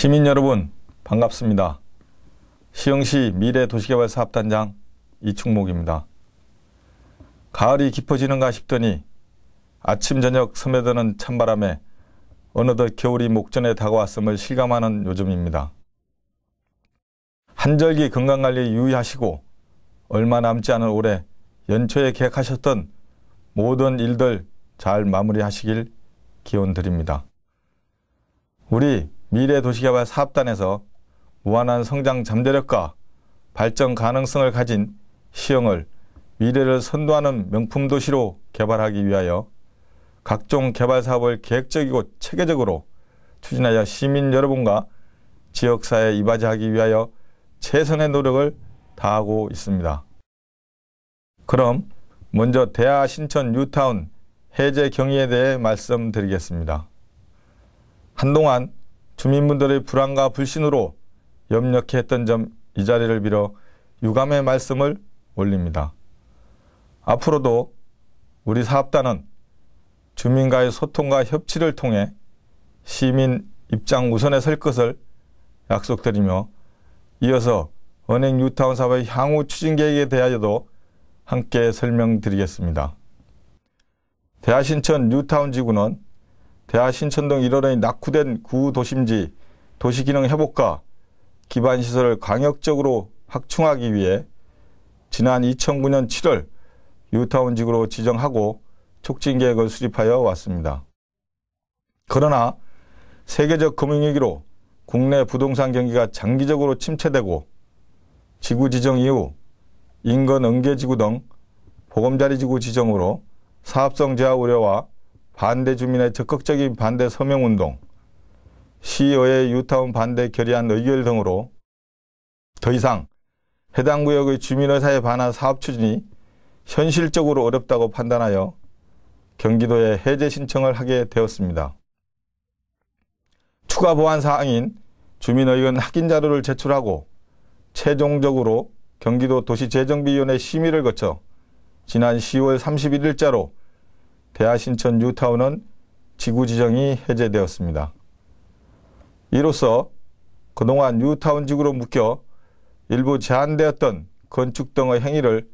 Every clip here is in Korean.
시민 여러분 반갑습니다. 시흥시 미래도시개발사업단장 이충목입니다. 가을이 깊어지는가 싶더니 아침 저녁 스며드는 찬바람에 어느덧 겨울이 목전에 다가왔음을 실감하는 요즘입니다. 한절기 건강관리 유의하시고 얼마 남지 않은 올해 연초에 계획하셨던 모든 일들 잘 마무리하시길 기원 드립니다. 우리 미래 도시개발 사업단에서 무한한 성장 잠재력과 발전 가능성을 가진 시흥을 미래를 선도하는 명품 도시로 개발하기 위하여 각종 개발 사업을 계획적이고 체계적으로 추진하여 시민 여러분과 지역사회에 이바지하기 위하여 최선의 노력을 다하고 있습니다. 그럼 먼저 대하 신천 뉴타운 해제 경위에 대해 말씀드리겠습니다. 한동안 주민분들의 불안과 불신으로 염려했던 점 이 자리를 빌어 유감의 말씀을 올립니다. 앞으로도 우리 사업단은 주민과의 소통과 협치를 통해 시민 입장 우선에 설 것을 약속드리며 이어서 은행 뉴타운 사업의 향후 추진 계획에 대하여도 함께 설명드리겠습니다. 대하신천 뉴타운 지구는 대하 신천동 일원의 낙후된 구도심지 도시기능 회복과 기반시설을 강력적으로 확충하기 위해 지난 2009년 7월 뉴타운 지구로 지정하고 촉진 계획을 수립하여 왔습니다. 그러나 세계적 금융위기로 국내 부동산 경기가 장기적으로 침체되고 지구 지정 이후 인근 응계지구 등 보금자리 지구 지정으로 사업성 제한 우려와 반대 주민의 적극적인 반대 서명운동, 시의회 유타운 반대 결의안 의결 등으로 더 이상 해당 구역의 주민의사에 반한 사업 추진이 현실적으로 어렵다고 판단하여 경기도에 해제 신청을 하게 되었습니다. 추가 보완 사항인 주민의견 확인 자료를 제출하고 최종적으로 경기도 도시재정비위원회 심의를 거쳐 지난 10월 31일자로 대하신천 뉴타운은 지구 지정이 해제되었습니다. 이로써 그동안 뉴타운 지구로 묶여 일부 제한되었던 건축 등의 행위를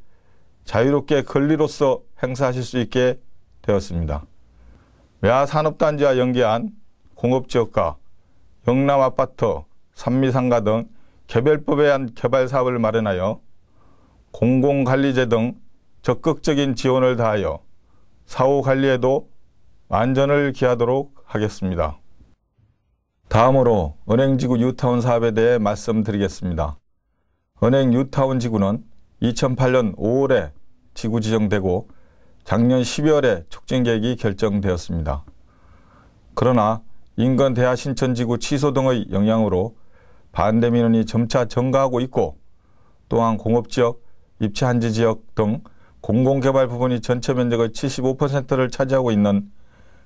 자유롭게 권리로서 행사하실 수 있게 되었습니다. 외화 산업단지와 연계한 공업지역과 영남아파트, 산미상가 등 개별법에 의한 개발 사업을 마련하여 공공관리제 등 적극적인 지원을 다하여 사후 관리에도 안전을 기하도록 하겠습니다. 다음으로 은행지구 뉴타운 사업에 대해 말씀드리겠습니다. 은행 뉴타운 지구는 2008년 5월에 지구 지정되고 작년 12월에 촉진 계획이 결정되었습니다. 그러나 인근 대하 신천지구 취소 등의 영향으로 반대 민원이 점차 증가하고 있고 또한 공업지역, 입체한지 지역 등 공공개발 부분이 전체 면적의 75%를 차지하고 있는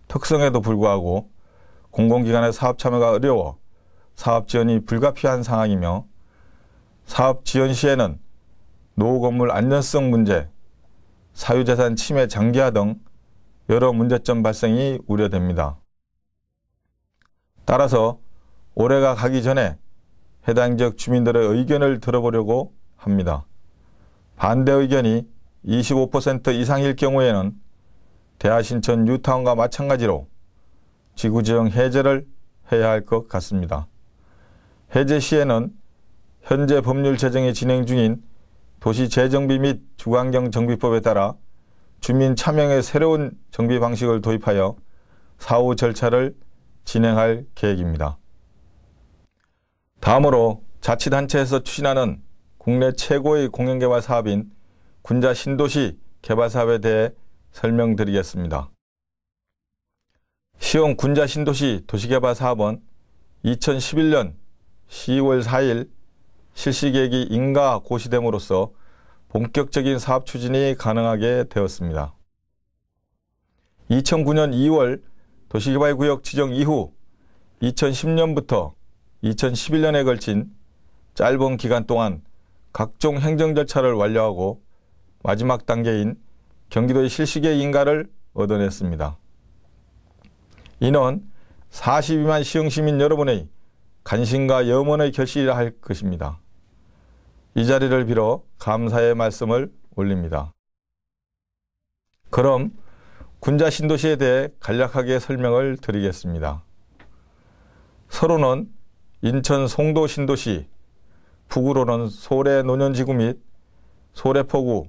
특성에도 불구하고 공공기관의 사업 참여가 어려워 사업 지원이 불가피한 상황이며 사업 지원 시에는 노후 건물 안전성 문제, 사유재산 침해 장기화 등 여러 문제점 발생이 우려됩니다. 따라서 올해가 가기 전에 해당 지역 주민들의 의견을 들어보려고 합니다. 반대 의견이 25% 이상일 경우에는 대하신천 뉴타운과 마찬가지로 지구지형 해제를 해야 할 것 같습니다. 해제 시에는 현재 법률 제정이 진행 중인 도시재정비 및 주관경 정비법에 따라 주민 참여의 새로운 정비 방식을 도입하여 사후 절차를 진행할 계획입니다. 다음으로 자치단체에서 추진하는 국내 최고의 공영개발 사업인 군자 신도시 개발 사업에 대해 설명드리겠습니다. 시흥 군자 신도시 도시개발 사업은 2011년 10월 4일 실시계획이 인가 고시됨으로써 본격적인 사업 추진이 가능하게 되었습니다. 2009년 2월 도시개발구역 지정 이후 2010년부터 2011년에 걸친 짧은 기간 동안 각종 행정 절차를 완료하고 마지막 단계인 경기도의 실시계 인가를 얻어냈습니다. 이는 42만 시흥시민 여러분의 간신과 염원의 결실이라 할 것입니다. 이 자리를 빌어 감사의 말씀을 올립니다. 그럼 군자 신도시에 대해 간략하게 설명을 드리겠습니다. 서로는 인천 송도 신도시, 북으로는 소래 노년지구 및 소래포구,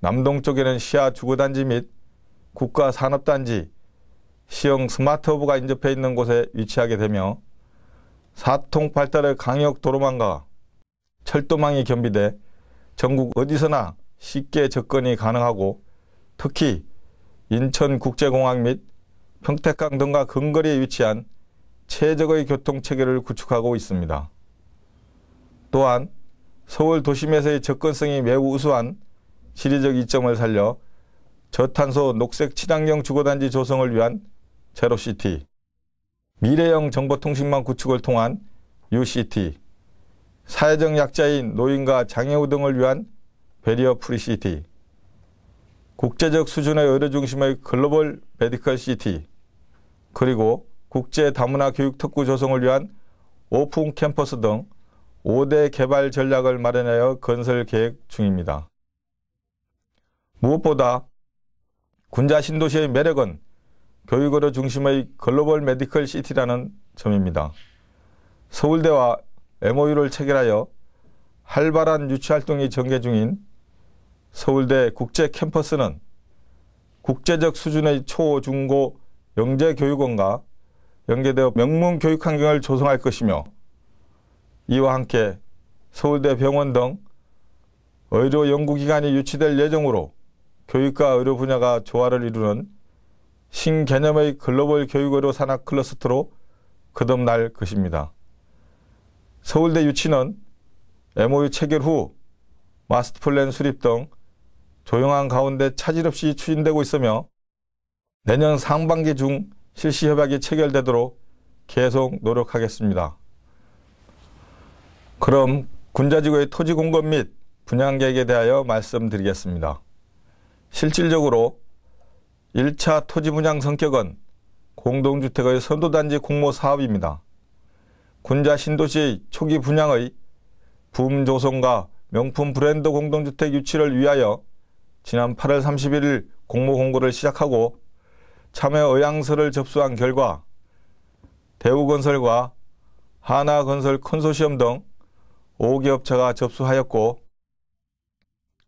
남동쪽에는 시야 주거단지 및 국가산업단지, 시형 스마트허브가 인접해 있는 곳에 위치하게 되며 사통 발달의 강역 도로망과 철도망이 겸비돼 전국 어디서나 쉽게 접근이 가능하고 특히 인천국제공항 및 평택강 등과 근거리에 위치한 최적의 교통체계를 구축하고 있습니다. 또한 서울 도심에서의 접근성이 매우 우수한 지리적 이점을 살려 저탄소 녹색 친환경 주거단지 조성을 위한 제로시티, 미래형 정보통신망 구축을 통한 UCT, 사회적 약자인 노인과 장애우 등을 위한 베리어 프리시티, 국제적 수준의 의료 중심의 글로벌 메디컬 시티, 그리고 국제 다문화 교육 특구 조성을 위한 오픈 캠퍼스 등 5대 개발 전략을 마련하여 건설 계획 중입니다. 무엇보다 군자 신도시의 매력은 교육으로 중심의 글로벌 메디컬 시티라는 점입니다. 서울대와 MOU를 체결하여 활발한 유치활동이 전개 중인 서울대 국제 캠퍼스는 국제적 수준의 초, 중 고, 영재교육원과 연계되어 명문 교육 환경을 조성할 것이며 이와 함께 서울대 병원 등 의료 연구기관이 유치될 예정으로 교육과 의료 분야가 조화를 이루는 신개념의 글로벌 교육의료 산업 클러스터로 거듭날 것입니다. 서울대 유치는 MOU 체결 후 마스터 플랜 수립 등 조용한 가운데 차질 없이 추진되고 있으며 내년 상반기 중 실시 협약이 체결되도록 계속 노력하겠습니다. 그럼 군자지구의 토지 공급 및 분양 계획에 대하여 말씀드리겠습니다. 실질적으로 1차 토지 분양 성격은 공동주택의 선도단지 공모 사업입니다. 군자 신도시의 초기 분양의 붐 조성과 명품 브랜드 공동주택 유치를 위하여 지난 8월 31일 공모 공고를 시작하고 참여 의향서를 접수한 결과 대우건설과 하나건설 컨소시엄 등 5개 업체가 접수하였고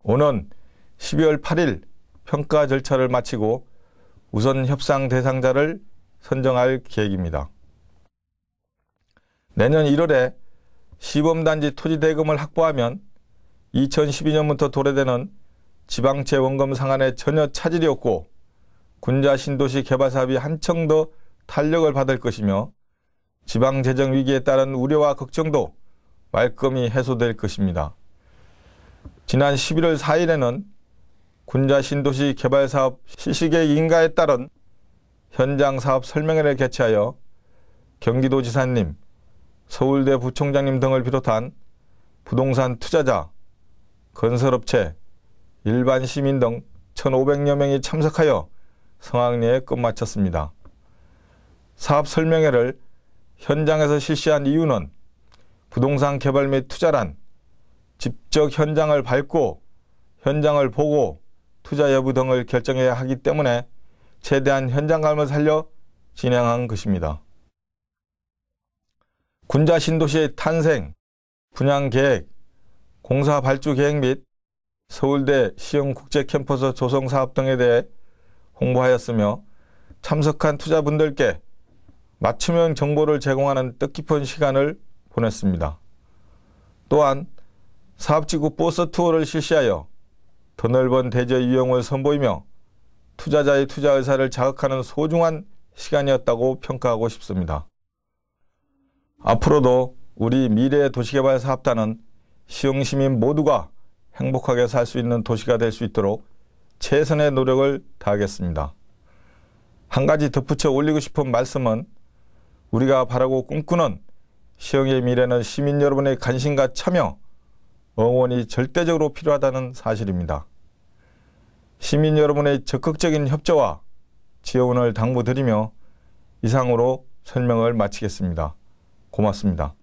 오는 12월 8일 평가 절차를 마치고 우선 협상 대상자를 선정할 계획입니다. 내년 1월에 시범단지 토지 대금을 확보하면 2012년부터 도래되는 지방채 원금 상한에 전혀 차질이 없고 군자 신도시 개발 사업이 한층 더 탄력을 받을 것이며 지방 재정 위기에 따른 우려와 걱정도 말끔히 해소될 것입니다. 지난 11월 4일에는 군자 신도시 개발 사업 실시계획 인가에 따른 현장 사업 설명회를 개최하여 경기도지사님, 서울대 부총장님 등을 비롯한 부동산 투자자, 건설업체, 일반 시민 등 1,500여 명이 참석하여 성황리에 끝마쳤습니다. 사업 설명회를 현장에서 실시한 이유는 부동산 개발 및 투자란 직접 현장을 밟고 현장을 보고 투자 여부 등을 결정해야 하기 때문에 최대한 현장감을 살려 진행한 것입니다. 군자 신도시의 탄생, 분양 계획, 공사 발주 계획 및 서울대 시형 국제 캠퍼스 조성 사업 등에 대해 홍보하였으며 참석한 투자분들께 맞춤형 정보를 제공하는 뜻깊은 시간을 보냈습니다. 또한 사업지구 버스 투어를 실시하여 더 넓은 대저 이용을 선보이며 투자자의 투자 의사를 자극하는 소중한 시간이었다고 평가하고 싶습니다. 앞으로도 우리 미래 도시개발 사업단은 시흥시민 모두가 행복하게 살 수 있는 도시가 될 수 있도록 최선의 노력을 다하겠습니다. 한 가지 덧붙여 올리고 싶은 말씀은 우리가 바라고 꿈꾸는 시흥의 미래는 시민 여러분의 관심과 참여, 응원이 절대적으로 필요하다는 사실입니다. 시민 여러분의 적극적인 협조와 지원을 당부드리며 이상으로 설명을 마치겠습니다. 고맙습니다.